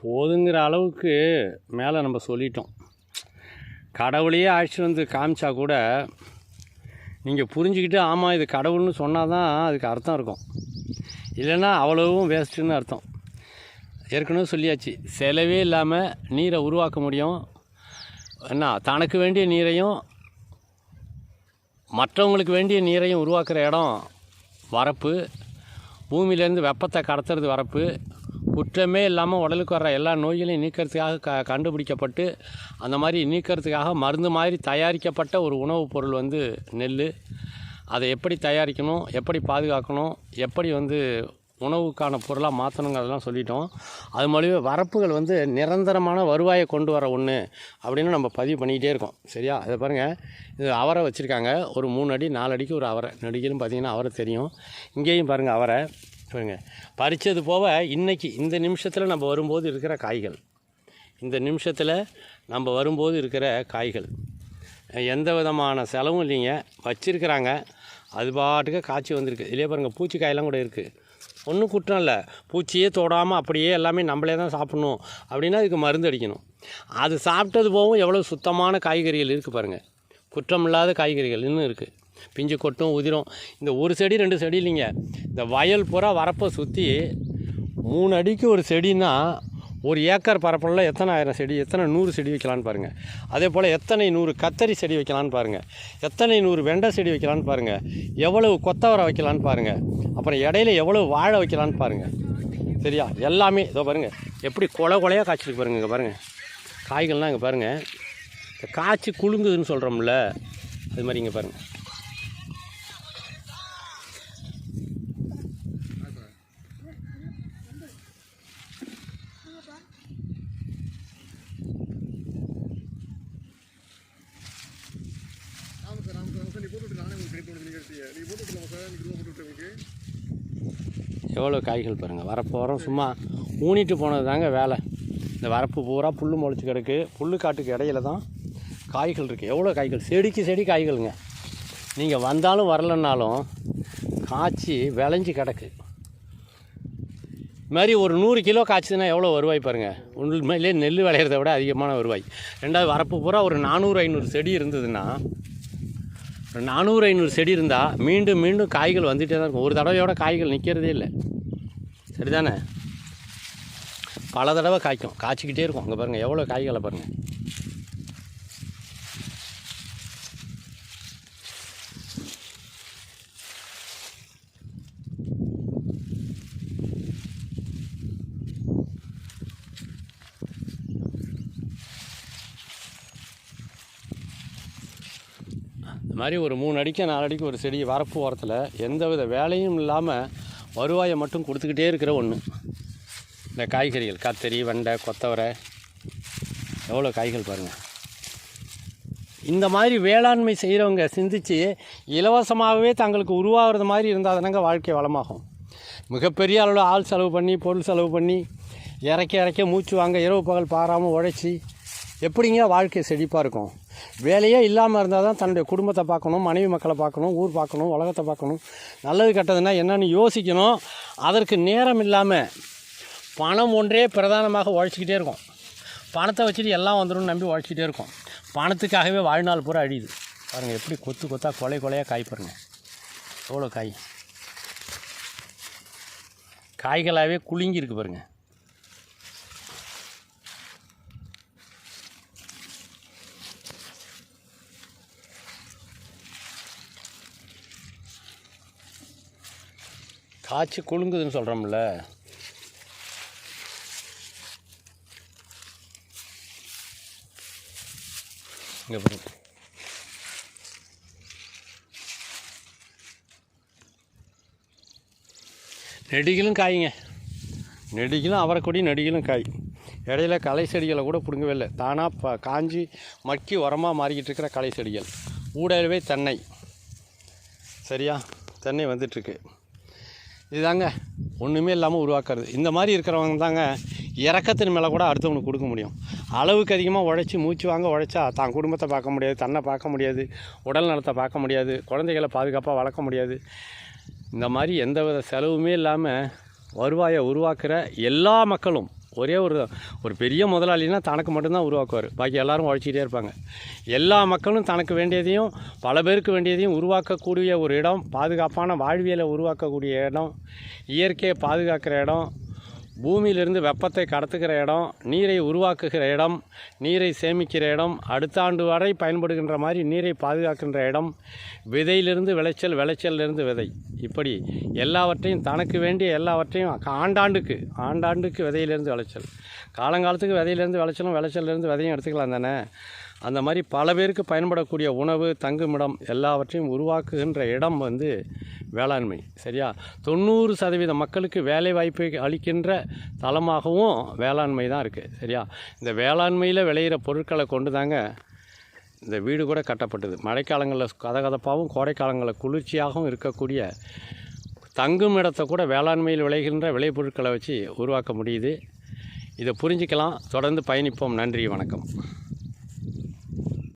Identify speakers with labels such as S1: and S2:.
S1: போதுங்கிற அளவுக்கு மேலே நம்ம சொல்லிட்டோம். கடவுளையே அழைச்சிட்டு வந்து காமிச்சா கூட நீங்கள் புரிஞ்சுக்கிட்டு ஆமாம் இது கடவுள்னு சொன்னால் தான் அதுக்கு அர்த்தம் இருக்கும். இல்லைன்னா அவ்வளவும் வேஸ்ட்டுன்னு அர்த்தம். ஏற்கனவே சொல்லியாச்சு செலவே இல்லாமல் நீரை உருவாக்க முடியும். என்ன தனக்கு வேண்டிய நீரையும் மற்றவங்களுக்கு வேண்டிய நீரையும் உருவாக்குற இடம் வரப்பு பூமியிலேருந்து வெப்பத்தை கடத்துறது வரப்பு குற்றமே இல்லாமல் உடலுக்கு வர்ற எல்லா நோய்களையும் நீக்கிறதுக்காக க கண்டுபிடிக்கப்பட்டு அந்த மாதிரி நீக்கிறதுக்காக மருந்து மாதிரி தயாரிக்கப்பட்ட ஒரு உணவுப் பொருள் வந்து நெல் அதை எப்படி தயாரிக்கணும் எப்படி பாதுகாக்கணும் எப்படி வந்து உணவுக்கான பொருளாக மாற்றணுங்கிறதெல்லாம் சொல்லிட்டோம். அது மூலியமாக வரப்புகள் வந்து நிரந்தரமான வருவாயை கொண்டு வர ஒன்று அப்படின்னு நம்ம பதிவு பண்ணிக்கிட்டே இருக்கோம். சரியா? அதை பாருங்கள் இது அவரை வச்சுருக்காங்க. ஒரு மூணு அடி நாலு அடிக்கு ஒரு அவரை. நடிகரும் பார்த்தீங்கன்னா அவரை தெரியும். இங்கேயும் பாருங்கள் அவரை. பாருங்க பறித்தது போக இன்றைக்கி இந்த நிமிஷத்தில் நம்ம வரும்போது இருக்கிற காய்கள். இந்த நிமிஷத்தில் நம்ம வரும்போது இருக்கிற காய்கள். எந்த விதமான செலவும் இல்லைங்க. வச்சிருக்கிறாங்க. அது பாட்டுக்கு காய்ச்சி வந்திருக்கு. இல்லையே பாருங்கள் பூச்சி காயெல்லாம் கூட இருக்குது ஒன்றும் குற்றம் இல்லை. பூச்சியே தொடாமல் அப்படியே எல்லாமே நம்மளே தான் சாப்பிட்ணும். அப்படின்னா அதுக்கு மருந்து அடிக்கணும். அது சாப்பிட்டது போகவும் எவ்வளோ சுத்தமான காய்கறிகள் இருக்குது பாருங்கள் குற்றம் இல்லாத காய்கறிகள் இன்னும் இருக்குது பிஞ்சு கொட்டும் உதிரும். இந்த ஒரு செடி ரெண்டு செடி இல்லைங்க. இந்த வயல் பூரா வரப்பை சுற்றி மூணு அடிக்கு ஒரு செடின்னா ஒரு ஏக்கர் பரப்பளவில் எத்தனை ஆயிரம் செடி எத்தனை நூறு செடி வைக்கலான்னு பாருங்கள் அதே போல் எத்தனை நூறு கத்தரி செடி வைக்கலான்னு பாருங்கள் எத்தனை நூறு வெண்டை செடி வைக்கலான்னு பாருங்கள் எவ்வளவு கொத்தவரை வைக்கலான்னு பாருங்கள் அப்புறம் இடையில எவ்வளவு வாழை வைக்கலான்னு பாருங்கள் சரியா? எல்லாமே இதோ பாருங்கள் எப்படி கொலை கொலையாக காய்ச்சிருக்கு பாருங்கள் இங்கே பாருங்கள் காய்கள்லாம் இங்கே பாருங்கள் இந்த காய்ச்சி குலுங்குதுன்னு சொல்கிறோம்ல அது மாதிரி இங்கே பாருங்கள் எவ்வளோ காய்கள் பாருங்கள் வரப்பு சும்மா ஊனிட்டு போனது தாங்க வேலை. இந்த வரப்பு பூரா புல் முளைச்சி கிடக்கு. புல் காட்டுக்கு இடையில தான் காய்கள் இருக்குது எவ்வளோ காய்கள்? செடிக்கு செடி காய்கள்ங்க. நீங்கள் வந்தாலும் வரலன்னாலும் காய்ச்சி விளைஞ்சி கிடக்கு. இது மாதிரி ஒரு நூறு கிலோ காய்ச்சதுன்னா எவ்வளோ வருவாய் பாருங்கள் உண்மையிலே நெல் விளையிறத விட அதிகமான வருவாய். ரெண்டாவது வரப்பு பூரா ஒரு நானூறு ஐநூறு செடி இருந்ததுன்னா ஒரு நானூறு ஐநூறு செடி இருந்தால் மீண்டும் மீண்டும் காய்கள் வந்துகிட்டே தான் இருக்கும். ஒரு தடவையோட காய்கள் நிற்கிறதே இல்லை. சரிதானே? பல தடவை காய்க்கும். காய்ச்சிக்கிட்டே இருக்கும். அங்கே பாருங்கள் எவ்வளோ காய்களை பாருங்கள் மாதிரி ஒரு மூணு அடிக்கு நாலு அடிக்கு ஒரு செடி வரப்பு ஓரத்தில் எந்த வித வேலையும் இல்லாமல் வருவாயை மட்டும் கொடுத்துக்கிட்டே இருக்கிற ஒன்று இந்த காய்கறிகள் கத்தரி வெண்டை கொத்தவரை எவ்வளோ காய்கள் பாருங்கள் இந்த மாதிரி வேளாண்மை செய்கிறவங்க சிந்திச்சு இலவசமாகவே தங்களுக்கு உருவாகிறது மாதிரி இருந்தால் தானங்க வாழ்க்கை வளமாகும். மிகப்பெரிய அளவில் ஆள் செலவு பண்ணி பொருள் செலவு பண்ணி இறக்க இறக்க மூச்சு வாங்க இரவு பகல் பாராமல் உழைச்சி எப்படிங்க வாழ்க்கை செழிப்பாக இருக்கும்? வேலையே இல்லாமல் இருந்தால் தான் தன்னுடைய குடும்பத்தை பார்க்கணும் மனைவி மக்களை பார்க்கணும் ஊர் பார்க்கணும் உலகத்தை பார்க்கணும். நல்லது கெட்டதுன்னா என்னென்னு யோசிக்கணும். அதற்கு நேரம் இல்லாமல் பணம் ஒன்றே பிரதானமாக உழைச்சிக்கிட்டே இருக்கும். பணத்தை வச்சுட்டு எல்லாம் வந்துடும் நம்பி உழைச்சிக்கிட்டே இருக்கும். பணத்துக்காகவே வாழ்நாள் பூரா அழியுது. பாருங்கள் எப்படி கொத்து கொத்தா கொலை கொலையாக காய் பாருங்கள் எவ்வளோ காய்? காய்களாகவே குலுங்கி இருக்கு பாருங்கள் காய்ச்சி குலுங்குதுன்னு சொல்கிறோம்ல இங்கே பாருங்க. நெடிகளும் காய்ங்க. நெடிகளும் அவரைக்கொடி நெடிகளும் காய். இடையில களை செடிகளை கூட பிடுங்கவே இல்லை. தானாக ப காஞ்சி மக்கி உரமாக மாறிக்கிட்டு இருக்கிற களை செடிகள். ஊடலவே தென்னை. சரியா? தென்னை வந்துட்டுருக்கு இதுதாங்க. ஒன்றுமே இல்லாமல் உருவாக்குறது. இந்த மாதிரி இருக்கிறவங்க தாங்க இறக்கத்தின் மேலே கூட அடுத்தவனுக்கு கொடுக்க முடியும். அளவுக்கு அதிகமாக உழைச்சி மூச்சு வாங்க உழைச்சா தான் குடும்பத்தை பார்க்க முடியாது தன்னை பார்க்க முடியாது உடல் நலத்தை பார்க்க முடியாது குழந்தைகளை பாதுகாப்பாக வளர்க்க முடியாது. இந்த மாதிரி எந்த வித செலவுமே இல்லாமல் வருவாயை உருவாக்குற எல்லா மக்களும் ஒரே ஒரு ஒரு பெரிய முதலாளினா தனக்கு மட்டும்தான் உருவாக்குவார். பாக்கி எல்லோரும் உழைச்சிக்கிட்டே இருப்பாங்க. எல்லா மக்களும் தனக்கு வேண்டியதையும் பல பேருக்கு வேண்டியதையும் உருவாக்கக்கூடிய ஒரு இடம் பாதுகாப்பான வாழ்வியலை உருவாக்கக்கூடிய இடம் இயற்கையை பாதுகாக்கிற இடம் பூமியிலிருந்து வெப்பத்தை கடத்துகிற இடம் நீரை உருவாக்குகிற இடம் நீரை சேமிக்கிற இடம் அடுத்த ஆண்டு வரை பயன்படுகின்ற மாதிரி நீரை பாதுகாக்கின்ற இடம் விதையிலிருந்து விளைச்சல் விளைச்சலிருந்து விதை. இப்படி எல்லாவற்றையும் தனக்கு வேண்டிய எல்லாவற்றையும் ஆண்டாண்டுக்கு ஆண்டாண்டுக்கு விதையிலிருந்து விளைச்சல். காலங்காலத்துக்கு விதையிலேருந்து விளைச்சலும் விளைச்சல்லேருந்து விதையும் எடுத்துக்கலாம் தானே? அந்த மாதிரி பல பேருக்கு பயன்படக்கூடிய உணவு தங்குமிடம் எல்லாவற்றையும் உருவாக்குகின்ற இடம் வந்து வேளாண்மை சரியா? தொண்ணூறு சதவீத மக்களுக்கு வேலை வாய்ப்பை அளிக்கின்ற தளமாகவும் வேளாண்மை தான் இருக்குது சரியா? இந்த வேளாண்மையில் விளையிற பொருட்களை கொண்டு தாங்க இந்த வீடு கூட கட்டப்பட்டது. மழைக்காலங்களில் கதகதப்பாகவும் கோடைக்காலங்களில் குளிர்ச்சியாகவும் இருக்கக்கூடிய தங்கும் இடத்தை கூட வேளாண்மையில் விளைகின்ற விளைபொருட்களை வச்சு உருவாக்க முடியுது. இதை புரிஞ்சிக்கலாம். தொடர்ந்து பயணிப்போம். நன்றி. வணக்கம்.